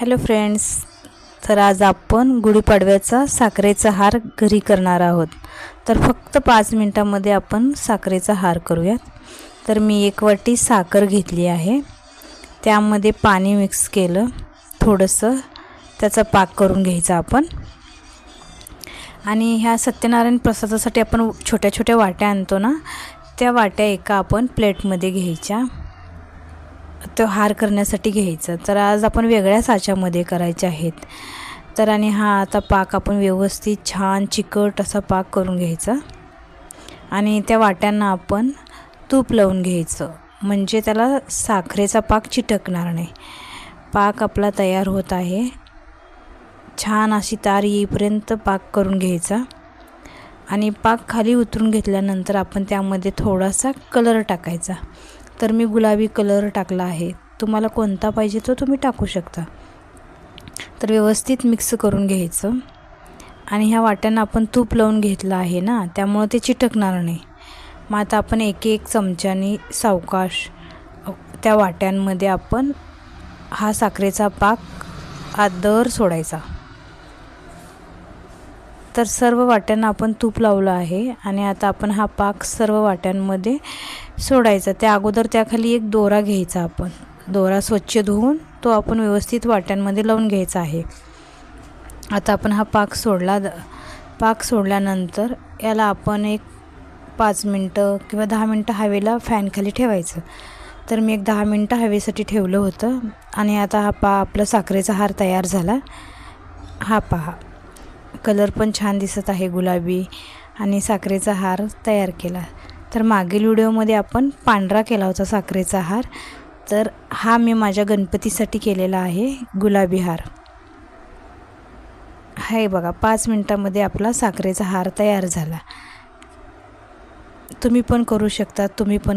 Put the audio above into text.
Hello friends तर आज आपण गुढीपाडव्याचा साखरेचा हार घरी करणार आहोत. तर फक्त पाच मिनटामध्ये आपण साखरेचा हार करूयात. तर मी एक वाटी साखर घेतली आहे. त्यामध्ये पाणी मिक्स केलं. थोडंसं त्याचा पाक करून घ्यायचा आपण. आणि ह्या सत्यनारायण प्रसादासाठी आपण छोट्या छोट्या वाट्या आणतो ना त्या वाट्या एका आपण प्लेटमध्ये घ्यायच्या. तो हार करण्यासाठी घ्यायचं. तर आज आपण वेगळ्या साच्यामध्ये करायचे आहेत. तर आणि हा आता पाक आपण व्यवस्थित छान चिकट असा पाक करून घ्यायचा. आणि त्या वाट्यांना आपण तूप लावून घ्यायचं. म्हणजे त्याला साखरेचा पाक चिटकणार नाही. पाक आपला तयार होत आहे. छान अशी तार येईपर्यंत पाक करून घ्यायचा. आणि पाक खाली उतरून घेतल्यानंतर आपण त्यामध्ये थोडासा कलर टाकायचा. तर मी गुलाबी कलर टाकला आहे. तुम्हाला कोणता पाहिजे तो तुम्ही टाकू शकता. तर व्यवस्थित मिक्स करून घ्यायचं. आणि ह्या वाट्यांना आपण तूप लावून घेतलं आहे ना त्यामुळं ते चिटकणार नाही. मग आता आपण एक एक चमच्यानी सावकाश त्या वाट्यांमध्ये आपण हा साखरेचा पाक आदर सोडायचा. तर सर्व वाट्यांना आपण तूप लावलं आहे आणि आता आपण हा पाक सर्व वाट्यांमध्ये सोडायचा. त्या अगोदर त्याखाली एक दोरा घ्यायचा आपण. दोरा स्वच्छ धुवून तो आपण व्यवस्थित वाट्यांमध्ये लावून घ्यायचा आहे. आता आपण हा पाक सोडला पाक सोडल्यानंतर याला आपण एक पाच मिनटं किंवा दहा मिनटं हवेला फॅनखाली ठेवायचं. तर मी एक दहा मिनटं हवेसाठी ठेवलं होतं आणि आता हा पा आपला साखरेचा हार तयार झाला. हा पहा. कलर पण छान दिसत आहे गुलाबी आणि साखरेचा हार तयार केला. तर मागील व्हिडिओमध्ये आपण पांढरा केला होता साखरेचा हार. तर हा मी माझ्या गणपतीसाठी केलेला आहे गुलाबी हार. आहे बघा पाच मिनटामध्ये आपला साखरेचा हार तयार झाला. तुम्ही पण करू शकता तुम्ही पण